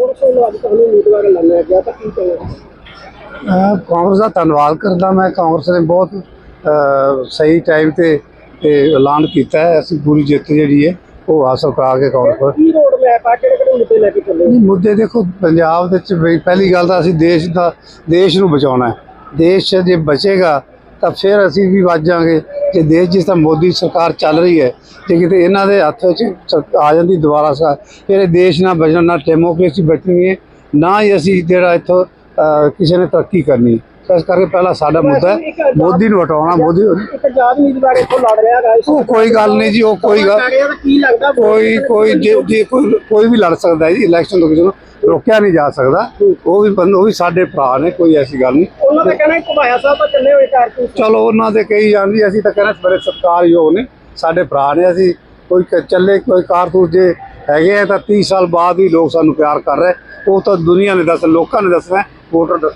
ਕਾਂਗਰਸ ਵੱਲੋਂ ਅੱਜ ਤੁਹਾਨੂੰ ਉਮੀਦਵਾਰ ਐਲਾਨਿਆ ਗਿਆ ਤਾਂ ਕੀ ਕਹੋਗੇ? ਅਹ ਕਾਂਗਰਸ ਦਾ ਧੰਨਵਾਦ ਕਰਦਾ ਮੈਂ। ਕਾਂਗਰਸ ਨੇ ਬਹੁਤ ਸਹੀ ਟਾਈਮ ਤੇ ਐਲਾਨ ਕੀਤਾ ਹੈ। ਅਸੀਂ ਪੂਰੀ ਜਿੱਤ ਜਿਹੜੀ ਹੈ ਉਹ ਹਾਸਲ ਕਰਾ ਕੇ ਕਾਂਗਰਸ ਕੀ ਰੋਡ ਮੈਪ ਆ? ਕਿਹੜੇ ਕਿਹੜੇ ਮੁੱਦੇ ਲੈ ਕੇ ਚੱਲੇ? ਮੁੱਦੇ ਦੇਖੋ ਪੰਜਾਬ ਦੇ ਵਿੱਚ ਪਹਿਲੀ ਗੱਲ ਤਾਂ ਅਸੀਂ ਦੇਸ਼ ਦਾ ਦੇਸ਼ ਨੂੰ ਬਚਾਉਣਾ ਹੈ। ਦੇਸ਼ ਜੇ ਬਚੇਗਾ ਤਾਂ ਫਿਰ ਅਸੀਂ ਵੀ ਬਚ ਜਾਾਂਗੇ ਜੇ ਦੇਸ਼ ਜਿਸ ਤਰ੍ਹਾਂ ਮੋਦੀ ਸਰਕਾਰ ਚੱਲ ਰਹੀ ਹੈ, ਜੇ ਕਿਤੇ ਇਹਨਾਂ ਦੇ ਹੱਥ ਵਿੱਚ ਆ ਜਾਂਦੀ ਦੁਬਾਰਾ ਸਾ, ਫਿਰ ਦੇਸ਼ ਨਾ ਬਚਣਾ, ਨਾ ਡੈਮੋਕ੍ਰੇਸੀ ਬਚਣੀ ਹੈ, ਨਾ ਹੀ ਅਸੀਂ ਜਿਹੜਾ ਇੱਥੋਂ ਕਿਸੇ ਨੇ ਤਰੱਕੀ ਕਰਨੀ ਹੈ। ਇਸ ਕਰਕੇ ਪਹਿਲਾ ਸਾਡਾ ਮੁੱਦਾ ਹੈ। ਮੋਦੀ ਨੂੰ ਹਟਾਉਣਾ ਮੋਦੀ ਇੱਕ ਆਜ਼ਾਦ ਉਮੀਦਵਾਰ ਇੱਥੋਂ ਲੜ ਰਿਹਾ ਹੈਗਾ ਇਸ ਉਹ ਕੋਈ ਗੱਲ ਨਹੀਂ ਜੀ ਉਹ ਕੋਈ ਗੱਲ ਲੜ ਰਿਹਾ ਤਾਂ ਕੀ ਲੱਗਦਾ? ਕੋਈ ਕੋਈ ਜੇ ਜੇ ਕੋਈ ਕੋਈ ਵੀ ਲੜ ਸਕਦਾ ਹੈ ਜੀ ਇਲੈਕਸ਼ਨ ਤੋਂ ਕਿਸੇ ਨੂੰ ਰੋਕਿਆ ਨਹੀਂ ਜਾ ਸਕਦਾ। ਉਹ ਵੀ ਬੰਦ ਉਹ ਵੀ ਸਾਡੇ ਭਰਾ ਨੇ ਕੋਈ ਐਸੀ ਗੱਲ ਨਹੀਂ। ਉਹਨਾਂ ਦਾ ਕਹਿਣਾ ਹੈ ਸਾਹਿਬ ਤਾਂ ਚੱਲੇ ਹੋਏ ਕਾਰਤੂਸ ਚਲੋ ਉਹਨਾਂ ਦੇ ਕਈ ਜਾਂਦੀ ਅਸੀਂ ਤਾਂ ਕਹਿੰਦੇ ਬੜੇ ਸਤਿਕਾਰਯੋਗ ਨੇ। ਸਾਡੇ ਭਰਾ ਨੇ ਅਸੀਂ ਕੋਈ ਕ- ਚੱਲੇ ਕੋਈ ਕਾਰਤੂਸ ਜੇ ਹੈਗੇ ਆ ਤਾਂ 30 ਸਾਲ ਬਾਅਦ ਵੀ ਲੋਕ ਸਾਨੂੰ ਪਿਆਰ ਕਰ ਰਹੇ। ਉਹ ਤਾਂ ਦੁਨੀਆ ਨੇ ਦੱਸ ਲੋਕਾਂ ਨੇ ਦੱਸਣਾ ਵੋਟਰ ਦੱਸ